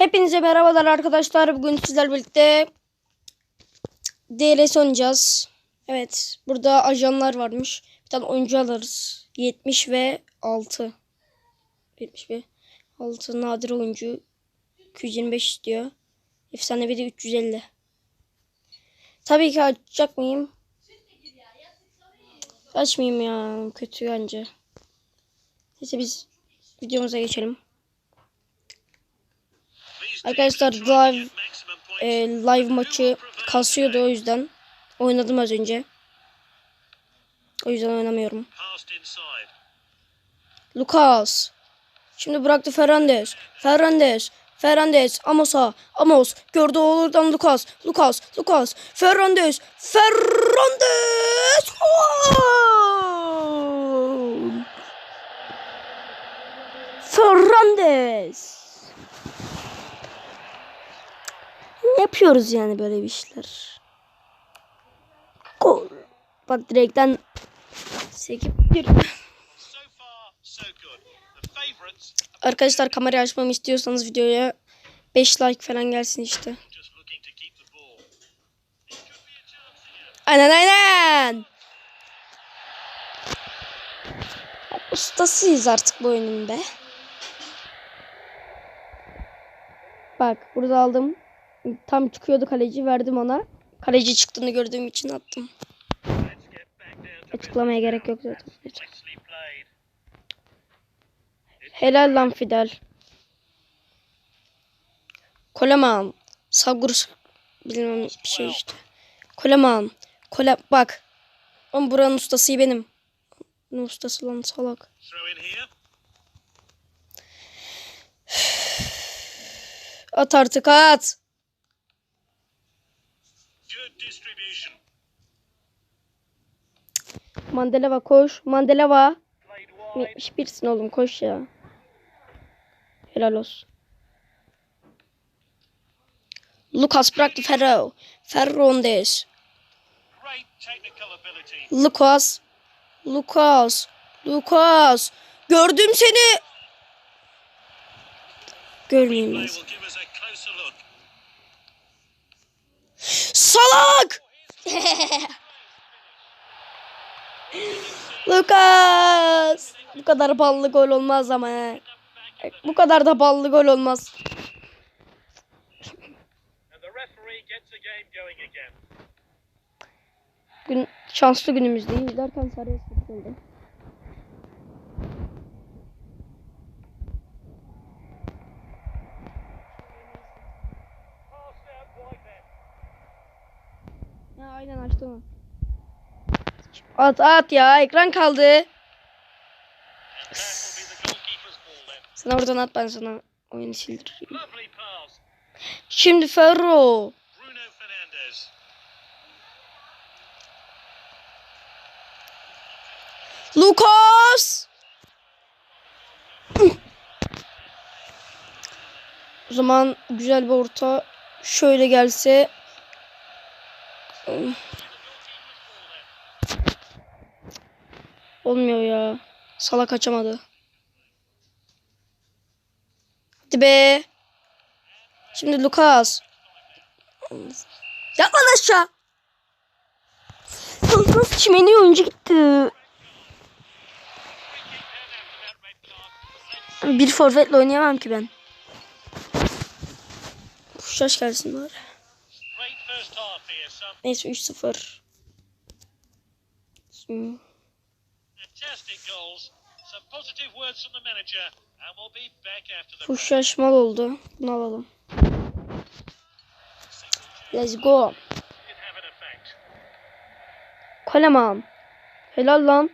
Hepinize merhabalar arkadaşlar. Bugün sizlerle birlikte DLS oynayacağız. Evet. Burada ajanlar varmış. Bir tane oyuncu alırız. 70 ve 6. 70 ve 6 nadir oyuncu. 225 istiyor. Efsanevi de 350. Tabii ki açacak mıyım? Açmayayım ya. Kötü bence. Neyse biz videomuza geçelim. Arkadaşlar live e, live maçı kasıyordu o yüzden. Oynadım az önce. O yüzden oynamıyorum. Lucas. Şimdi bıraktı Fernandez. Fernandez. Fernandez. Amos'a. Amos. Gördü oradan Lucas. Lucas. Lucas. Fernandez. Fernandez. Gol! Fernandez. Ne yapıyoruz yani böyle bir işler? Gol. Bak direkten sekip bir. Arkadaşlar kamerayı açmamı istiyorsanız videoya 5 like falan gelsin işte. Aynen aynen. Ustasıyız artık bu oyunun be. Bak burada aldım. Tam çıkıyordu kaleci verdim ona. Kaleci çıktığını gördüğüm için attım. Açıklamaya gerek yok zaten. Helal lan Fidel. Koleman. Sagur bilmem bir şey işte. Koleman. Kole bak. Oğlum buranın ustası benim. Ne ustası lan salak. At artık at. Mandeleva koş. Mandeleva. 71'sin oğlum koş ya. Helal olsun. Lucas bıraktı Ferro. Ferrondes. Lucas. Lucas. Lucas. Gördüm seni. Görmeyeyim ben. seni. Salak. Lucas. Bu kadar ballı gol olmaz ama he. Bu kadar da ballı gol olmaz. Gün şanslı günümüzdeyiz derken sarıya sıkıldı. Ya aynen açtım onu. At at ya ekran kaldı. Sen oradan at ben sana oyunu sildireyim. Şimdi Ferro. Lucas. O zaman güzel bir orta şöyle gelse olmuyor ya. Salak kaçamadı. Hadi be. Şimdi Lucas. Yapma lan aşağı. Nasıl çimeni oyuncu gitti. Bir forvetle oynayamam ki ben. Şaş gelsin bari. Neyse 3-0. Şimdi Fuş mal oldu. Bunu alalım. Let's go. Koleman. Helal lan.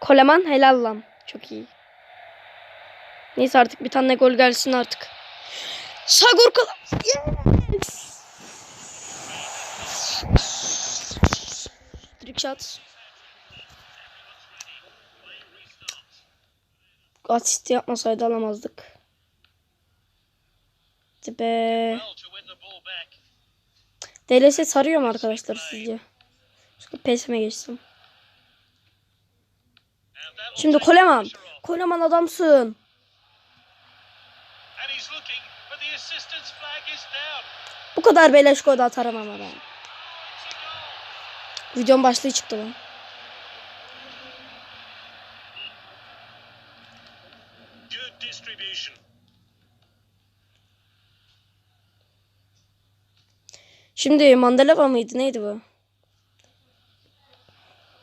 Koleman helal lan. Çok iyi. Neyse artık bir tane gol gelsin artık. Sagur kol. Yes. Trick shot. Asist yapmasaydı alamazdık. Be. DLS sarıyor mu arkadaşlar sizce? Çünkü PES'ime geçsin. Şimdi Koleman. Koleman adamsın. Bu kadar beleş gol atarım ama ben. Videonun başlığı çıktı lan. Şimdi Mandalava mıydı neydi bu?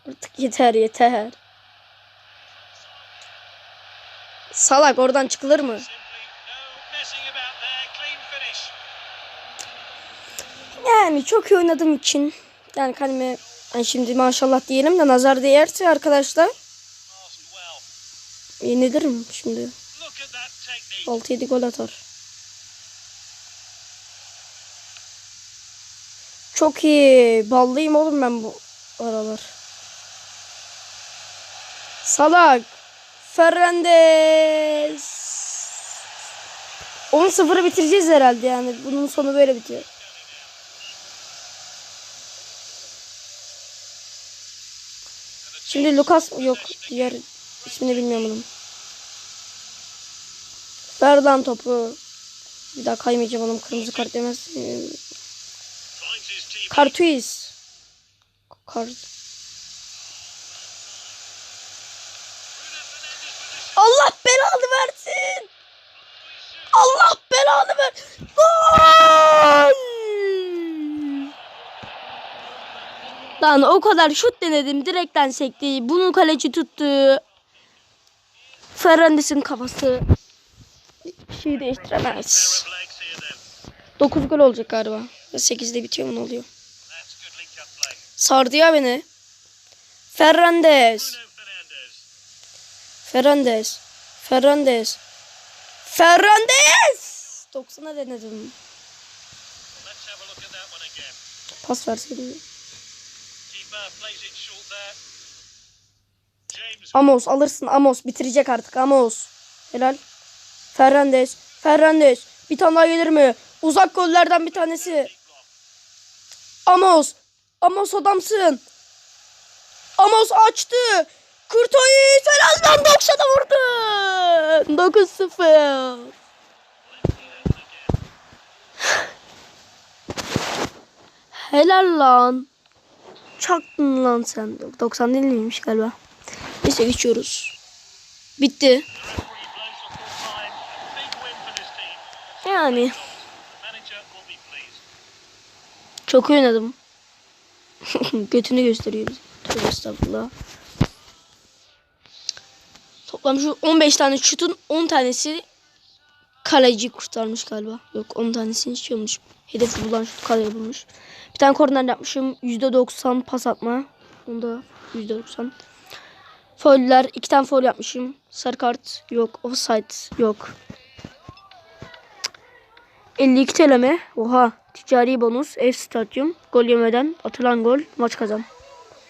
Artık yeter yeter. Salak oradan çıkılır mı? Yani çok iyi oynadığım için yani kaleme yani şimdi maşallah diyelim de nazar değerse arkadaşlar yenilirim şimdi. Look at that technique. 6-7 gol atar. Çok iyi. Ballıyım oğlum ben bu aralar. Salak. Fernandez. 10-0'ı bitireceğiz herhalde yani. Bunun sonu böyle bitiyor. Şimdi Lucas yok diğer ismini bilmiyorum bunun. Ver topu. Bir daha kaymayacağım oğlum kırmızı kart demez. Kartuiz. Kart. Allah belanı versin. Allah belanı ver. Gol! Lan o kadar şut denedim. Direkten sekti. Bunu kaleci tuttu. Fernandes'in kafası bir şey değiştiremez. Pair of legs here then. 9 gol olacak galiba. 8'de bitiyor mu ne oluyor? Sardı ya beni. Fernandes. Fernandez. Fernandez. Fernandez. 90'a denedim. Pas. James Amos alırsın Amos. Bitirecek artık Amos. Helal. Fernandez. Fernandez. Bir tane daha gelir mi? Uzak gollerden bir tanesi. Amos. Amos adamsın. Amos açtı. Kurtoyu Felal'dan 90'a vurdu. 9-0. Helal lan. Çaktın lan sen. 90 değil miymiş galiba. Neyse geçiyoruz. Bitti. Yani çok oynadım. Götünü gösteriyoruz. Tövbe estağfurullah. Toplam şu 15 tane şutun 10 tanesi kaleci kurtarmış galiba. Yok 10 tanesini hiç olmuş. Hedefi bulan şut kaleye bulmuş. Bir tane korner yapmışım. %90 pas atma. Onda %90. Fauller. iki tane foul yapmışım. Sarı kart yok. Offside yok. 52 TL mi? Oha. Ticari bonus. Ev stadyum. Gol yemeden atılan gol. Maç kazan.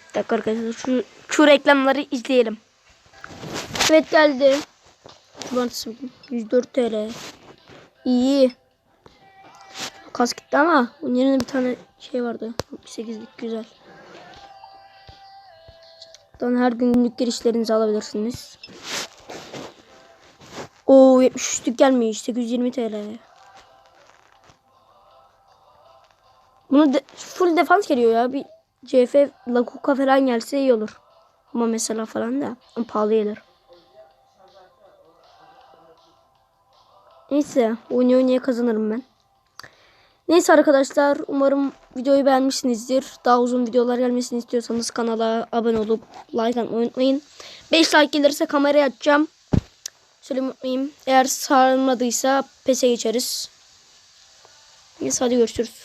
Bir dakika arkadaşlar. Şu, şu reklamları izleyelim. Evet geldi. Cumartesi bugün. 104 TL. İyi. Kas gitti ama bunun yerine bir tane şey vardı. 8'lik güzel. Buradan her gün günlük girişlerinizi alabilirsiniz. Oo 73'lük gelmiş. 820 TL. Bunu de, full defans geliyor ya. Bir CF Lakuka falan gelse iyi olur. Ama mesela falan da pahalı gelir. Neyse oyunu oynaya kazanırım ben. Neyse arkadaşlar umarım videoyu beğenmişsinizdir. Daha uzun videolar gelmesini istiyorsanız kanala abone olup like atmayı unutmayın. 5 like gelirse kamerayı açacağım. Söylemeyi unutmayayım. Eğer sarmadıysa PES'e geçeriz. Neyse hadi görüşürüz.